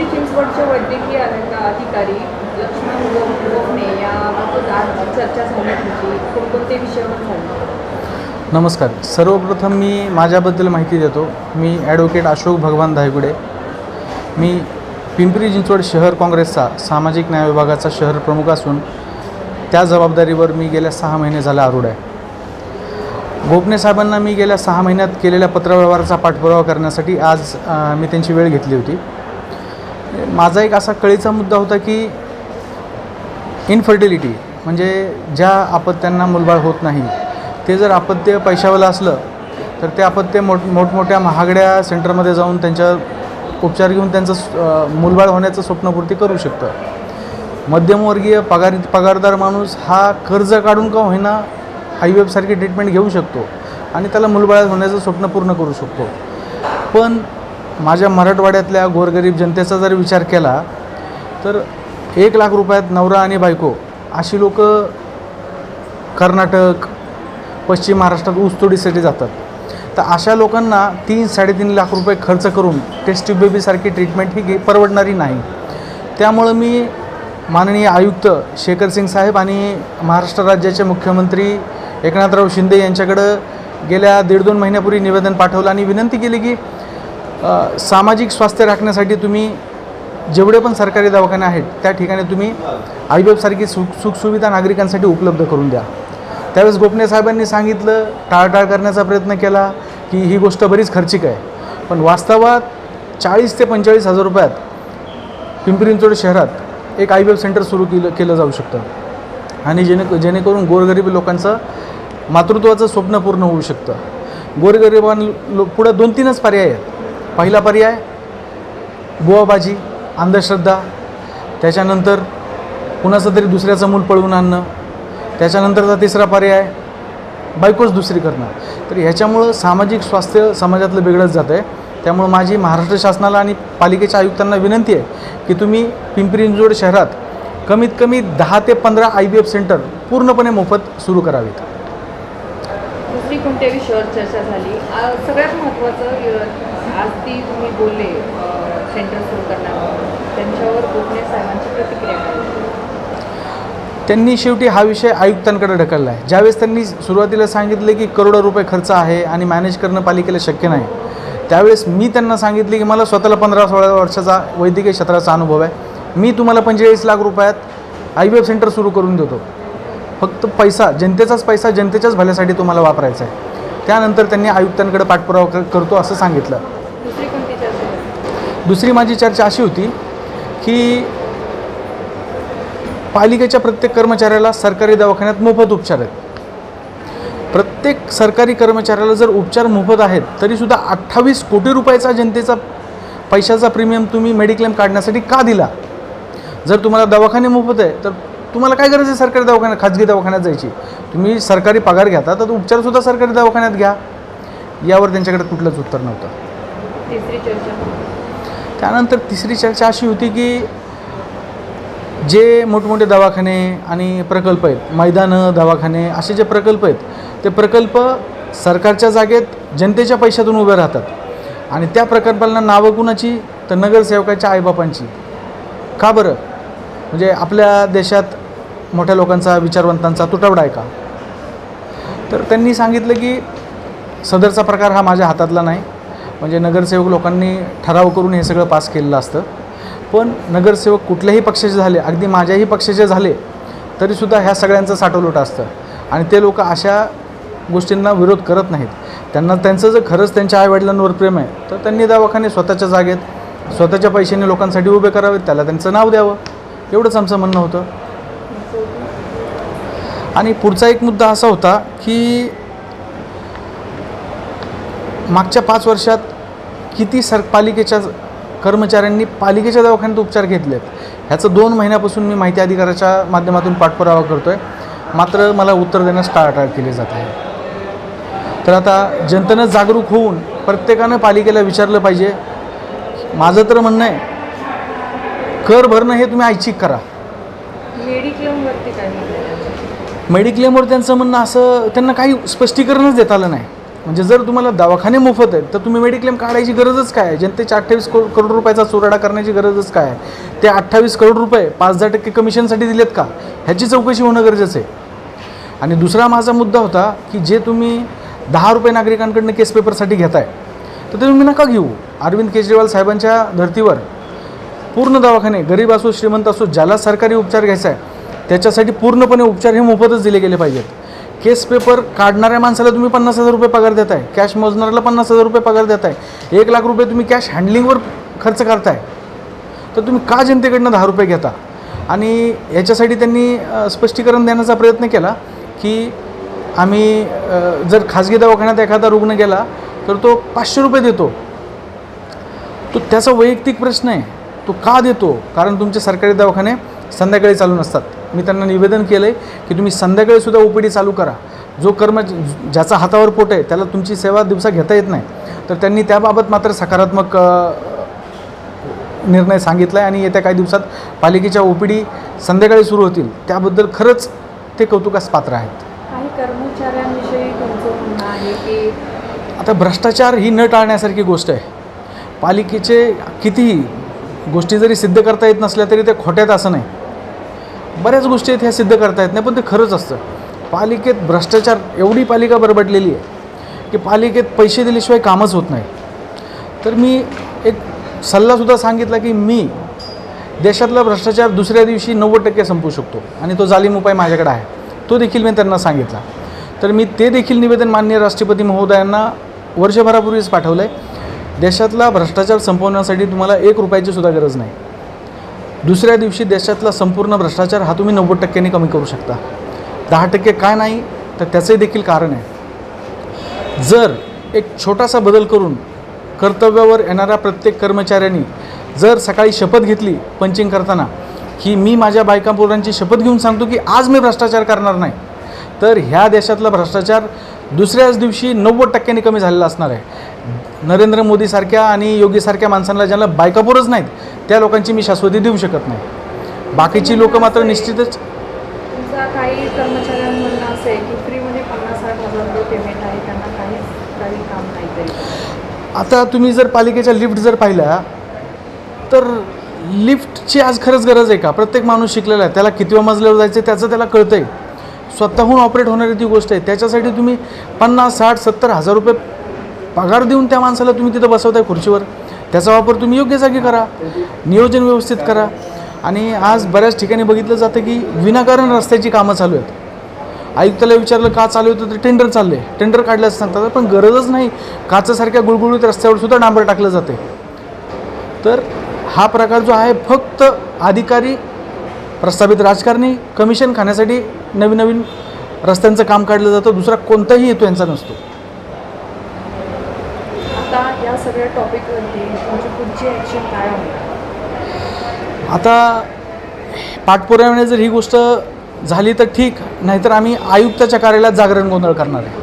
पिंपरी चिंचवडचे वैद्यकीय अधिकारी लक्ष्मण गो- याबाबत आज चर्चा झाली तुमची कोणकोणते विषयावर झाली नमस्कार. सर्वप्रथम मी माझ्याबद्दल माहिती देतो. मी ॲडव्होकेट अशोक भगवान धायगुडे. मी पिंपरी चिंचवड शहर काँग्रेसचा सामाजिक न्याय विभागाचा शहर प्रमुख असून त्या जबाबदारीवर मी गेल्या सहा महिने झाला आरूढ आहे. गोपने साहेबांना मी गेल्या सहा महिन्यात केलेल्या पत्रव्यवहाराचा पाठपुरावा करण्यासाठी आज मी त्यांची वेळ घेतली होती. माझा एक असा कळीचा मुद्दा होता की इनफर्टिलिटी म्हणजे ज्या अपत्यांना मुलबाळ होत नाही ते जर अपत्य पैशावालं असलं तर ते अपत्य मोठ मोठमोठ्या महागड्या सेंटरमध्ये जाऊन त्यांच्या उपचार घेऊन त्यांचं मुलबाळ होण्याचं स्वप्नपूर्ती करू शकतं. मध्यमवर्गीय पगार पगारदार माणूस हा कर्ज काढून का होईना आय व्ही एफसारखी ट्रीटमेंट घेऊ शकतो आणि त्याला मुलबाळ होण्याचं स्वप्न पूर्ण करू शकतो. पण माझ्या मराठवाड्यातल्या गोरगरीब जनतेचा जर विचार केला तर एक लाख रुपयात नवरा आणि बायको अशी लोक कर्नाटक पश्चिम महाराष्ट्रात ऊसतोडीसाठी जातात. तर अशा लोकांना तीन साडेतीन लाख रुपये खर्च करून टेस्ट बेबीसारखी ट्रीटमेंट ही परवडणारी नाही. त्यामुळं मी माननीय आयुक्त शेखर सिंग साहेब आणि महाराष्ट्र राज्याचे मुख्यमंत्री एकनाथराव शिंदे यांच्याकडं गेल्या दीड दोन महिन्यापूर्वी निवेदन पाठवलं आणि विनंती केली की सामाजिक स्वास्थ्य राखण्यासाठी तुम्ही जेवढे पण सरकारी दवाखाने आहेत त्या ठिकाणी तुम्ही आय बी एफसारखी सुख सुखसुविधा नागरिकांसाठी उपलब्ध करून द्या. त्यावेळेस गोपने साहेबांनी सांगितलं टाळटाळ करण्याचा प्रयत्न केला की ही गोष्ट बरीच खर्चिक आहे. पण वास्तवात चाळीस ते पंचेचाळीस हजार रुपयात पिंपरी चिंचवड शहरात एक आय बी एफ सेंटर सुरू केलं केलं जाऊ शकतं. आणि जेणे जेणेकरून गोरगरीब लोकांचं मातृत्वाचं स्वप्न पूर्ण होऊ शकतं. गोरगरिबां लो पुढं दोन तीनच पर्याय आहेत. पहिला पर्याय बुवाबाजी अंधश्रद्धा त्याच्यानंतर कुणाचं तरी दुसऱ्याचं मूल पळवून आणणं त्याच्यानंतरचा तिसरा पर्याय बायकोच दुसरी करणं. तर ह्याच्यामुळं सामाजिक स्वास्थ्य समाजातलं बिघडत जातं आहे त्यामुळं माझी महाराष्ट्र शासनाला आणि पालिकेच्या आयुक्तांना विनंती आहे की तुम्ही पिंपरी चिंचवड शहरात कमीत कमी दहा ते पंधरा आय बी एफ सेंटर पूर्णपणे मोफत सुरू करावेत. दुसरी कोणत्या विषयावर चर्चा झाली. सगळ्यात महत्त्वाचं आज ती तुम्ही बोलले सेंटर सुरू करणार त्यांच्यावर गोखणे साहेबांची प्रतिक्रिया काय त्यांनी शेवटी हा विषय आयुक्तांकडे ढकलला आहे ज्यावेळेस त्यांनी सुरुवातीला सांगितले की करोडो रुपये खर्च आहे आणि मॅनेज करणं पालिकेला शक्य नाही त्यावेळेस मी त्यांना सांगितले की मला स्वतःला पंधरा सोळा वर्षाचा वैद्यकीय क्षेत्राचा अनुभव आहे. मी तुम्हाला पंचेचाळीस लाख रुपयात आय व्ही एफ सेंटर सुरू करून देतो. फक्त पैसा जनतेचाच पैसा जनतेच्याच भल्यासाठी तुम्हाला वापरायचा आहे. त्यानंतर त्यांनी आयुक्तांकडे पाठपुरावा करतो असं सांगितलं. दुसरी माझी चर्चा अशी होती की पालिकेच्या प्रत्येक कर्मचाऱ्याला सरकारी दवाखान्यात मोफत उपचार आहेत. प्रत्येक सरकारी कर्मचाऱ्याला जर उपचार मोफत आहेत तरीसुद्धा अठ्ठावीस कोटी रुपयाचा जनतेचा पैशाचा प्रीमियम तुम्ही मेडिक्लेम काढण्यासाठी का दिला? जर तुम्हाला दवाखाने मोफत आहे तर तुम्हाला काय गरज आहे सरकारी दवाखान्यात खाजगी दवाखान्यात जायची? तुम्ही सरकारी पगार घेता तर उपचारसुद्धा सरकारी दवाखान्यात घ्या. यावर त्यांच्याकडे कुठलंच उत्तर नव्हतं. तिसरी चर्चा. त्यानंतर तिसरी चर्चा अशी होती की जे मोठमोठे दवाखाने आणि प्रकल्प आहेत मैदानं दवाखाने असे जे प्रकल्प आहेत ते प्रकल्प सरकारच्या जागेत जनतेच्या पैशातून उभे राहतात. आणि त्या प्रकल्पांना नावं कुणाची? तर नगरसेवकाच्या आईबापांची. का बरं? म्हणजे आपल्या देशात मोठ्या लोकांचा विचारवंतांचा तुटवडा आहे का? तर त्यांनी सांगितलं की सदरचा प्रकार हा माझ्या हातातला नाही. म्हणजे नगरसेवक लोकांनी ठराव करून हे सगळं पास केलेलं असतं. पण नगरसेवक कुठल्याही पक्षाचे झाले अगदी माझ्याही पक्षाचे झाले तरीसुद्धा ह्या सगळ्यांचं साठवलोट असतं. आणि ते लोक अशा गोष्टींना विरोध करत नाहीत. त्यांना त्यांचं जर खरंच त्यांच्या आईवडिलांवर प्रेम आहे तर त्यांनी दवाखाने स्वतःच्या जागेत स्वतःच्या पैशाने लोकांसाठी उभे करावेत त्याला त्यांचं नाव द्यावं. एवढंच आमचं म्हणणं होतं. आणि पुढचा एक मुद्दा असा होता की मागच्या पाच वर्षात किती सर पालिकेच्या कर्मचाऱ्यांनी पालिकेच्या दवाखान्यात उपचार घेतलेत? ह्याचं दोन महिन्यापासून मी माहिती अधिकाराच्या माध्यमातून पाठपुरावा करतो आहे मात्र मला उत्तर देण्यास टाळाटाळ केली जात आहे. तर आता जनतेनं जागरूक होऊन प्रत्येकानं पालिकेला विचारलं पाहिजे. माझं तर म्हणणं आहे कर भरणं हे तुम्ही ऐच्छिक करा मेडिक्लेमवरती काय म्हणणं आहे त्यांचं? मेडिक्लेमवर त्यांचं म्हणणं असं त्यांना काही स्पष्टीकरणच देता आलं नाही. म्हणजे जर तुम्हाला दवाखाने मोफत आहेत तर तुम्ही मेडिक्लेम काढायची गरजच काय आहे? अठ्ठावीस को करोड रुपयाचा चुराडा करण्याची गरजच काय आहे? ते अठ्ठावीस करोड रुपये पाच दहा टक्के कमिशनसाठी दिलेत का? ह्याची चौकशी होणं गरजेचं आहे. आणि दुसरा माझा मुद्दा होता की जे तुम्ही दहा रुपये नागरिकांकडनं केस पेपरसाठी घेताय तर ते तुम्ही नका घेऊ. अरविंद केजरीवाल साहेबांच्या धर्तीवर पूर्ण दवाखाने गरीब असो श्रीमंत असो ज्याला सरकारी उपचार घ्यायचा आहे त्याच्यासाठी पूर्णपणे उपचार हे मोफतच दिले गेले पाहिजेत. केस पेपर काढणाऱ्या माणसाला तुम्ही पन्नास हजार रुपये पगार देताय. कॅश मोजणाऱ्याला पन्नास हजार रुपये पगार देताय. एक लाख रुपये तुम्ही कॅश हँडलिंगवर खर्च करताय. तर तुम्ही का जनतेकडनं दहा रुपये घेता? आणि याच्यासाठी त्यांनी स्पष्टीकरण देण्याचा प्रयत्न केला की आम्ही जर खाजगी दवाखान्यात एखादा रुग्ण गेला तर तो पाचशे रुपये देतो. तो त्याचा वैयक्तिक प्रश्न आहे. तो का देतो? कारण तुमचे सरकारी दवाखाने संध्याकाळी चालू नसतात. मी त्यांना निवेदन केलं आहे की तुम्ही संध्याकाळीसुद्धा ओ पी डी चालू करा. जो कर्म ज्याचा हातावर पोट आहे त्याला तुमची सेवा दिवसा घेता येत नाही. तर त्यांनी त्याबाबत मात्र सकारात्मक निर्णय सांगितला आहे आणि येत्या काही दिवसात पालिकेच्या ओ पी डी संध्याकाळी सुरू होतील. त्याबद्दल खरंच ते कौतुकास पात्र आहेत. काही कर्मचाऱ्यांविषयी तुमचं म्हणणं आहे की आता भ्रष्टाचार ही न टाळण्यासारखी गोष्ट आहे. पालिकेचे कितीही गोष्टी जरी सिद्ध करता येत नसल्या तरी ते खोट्यात असं नाही. बऱ्याच गोष्टी आहेत ह्या सिद्ध करता येत नाही पण ते खरंच असतं. पालिकेत भ्रष्टाचार एवढी पालिका बरबडलेली आहे की पालिकेत पैसे दिल्याशिवाय कामच होत नाही. तर मी एक सल्लासुद्धा सांगितला की मी देशातला भ्रष्टाचार दुसऱ्या दिवशी नव्वद टक्के संपू शकतो आणि तो जालीम उपाय माझ्याकडे आहे. तो देखील मी त्यांना सांगितला. तर मी ते देखील निवेदन माननीय राष्ट्रपती महोदयांना वर्षभरापूर्वीच पाठवलं आहे देशातला भ्रष्टाचार संपवण्यासाठी तुम्हाला एक रुपयाची सुद्धा गरज नाही. दुसऱ्या दिवशी देशातला संपूर्ण भ्रष्टाचार हा तुम्ही नव्वद टक्क्यांनी कमी करू शकता. दहा टक्के काय नाही तर त्याचंही देखील कारण आहे. जर एक छोटासा बदल करून कर्तव्यावर येणाऱ्या प्रत्येक कर्मचाऱ्यांनी जर सकाळी शपथ घेतली पंचिंग करताना की मी माझ्या बायका पोरांची शपथ घेऊन सांगतो की आज मी भ्रष्टाचार करणार नाही तर ह्या देशातला भ्रष्टाचार दुसऱ्याच दिवशी नव्वद टक्क्यांनी कमी झालेला असणार आहे. नरेंद्र मोदीसारख्या आणि योगीसारख्या माणसांना ज्यांना बायकापोरच नाहीत त्या लोकांची मी शाश्वती देऊ शकत नाही. बाकीची लोक मात्र निश्चितच काही कर्मचाऱ्यांना म्हणणं असं आहे की फ्रीमध्ये पन्नास साठ हजार रुपये पेमेंट आहे त्यांना काहीच काही काम नाही तरी. आता तुम्ही जर पालिकेच्या लिफ्ट जर पाहिल्या तर लिफ्टची आज खरंच गरज आहे का? प्रत्येक माणूस शिकलेला आहे. त्याला कितव्या मजल्यावर जायचं त्याचं त्याला कळतं आहे स्वतःहून ऑपरेट होणारी ती गोष्ट आहे. त्याच्यासाठी तुम्ही पन्नास साठ सत्तर हजार रुपये पगार देऊन त्या माणसाला तुम्ही तिथं बसवताय खुर्चीवर. त्याचा वापर तुम्ही योग्य जागी करा. नियोजन व्यवस्थित करा. आणि आज बऱ्याच ठिकाणी बघितलं जातं की विनाकारण रस्त्याची कामं चालू आहेत. आयुक्ताला विचारलं का चालू होतं? तर टेंडर चालले. टेंडर काढल्यास सांगतात पण गरजच नाही. काचासारख्या गुळगुळीत रस्त्यावर सुद्धा डांबर टाकलं जाते तर हा प्रकार जो आहे फक्त अधिकारी प्रस्थापित राजकारणी कमिशन खाण्यासाठी नवीन नवीन रस्त्यांचं काम काढलं जातं. दुसरा कोणताही हेतू यांचा नसतो. आता या सगळ्या टॉपिकवरती तुमची पुढची ॲक्शन काय होणार आता पाठपुराव्याने जर ही गोष्ट झाली तर ठीक नाहीतर आम्ही आयुक्ताच्या कार्यालयात जागरण गोंधळ करणार आहे.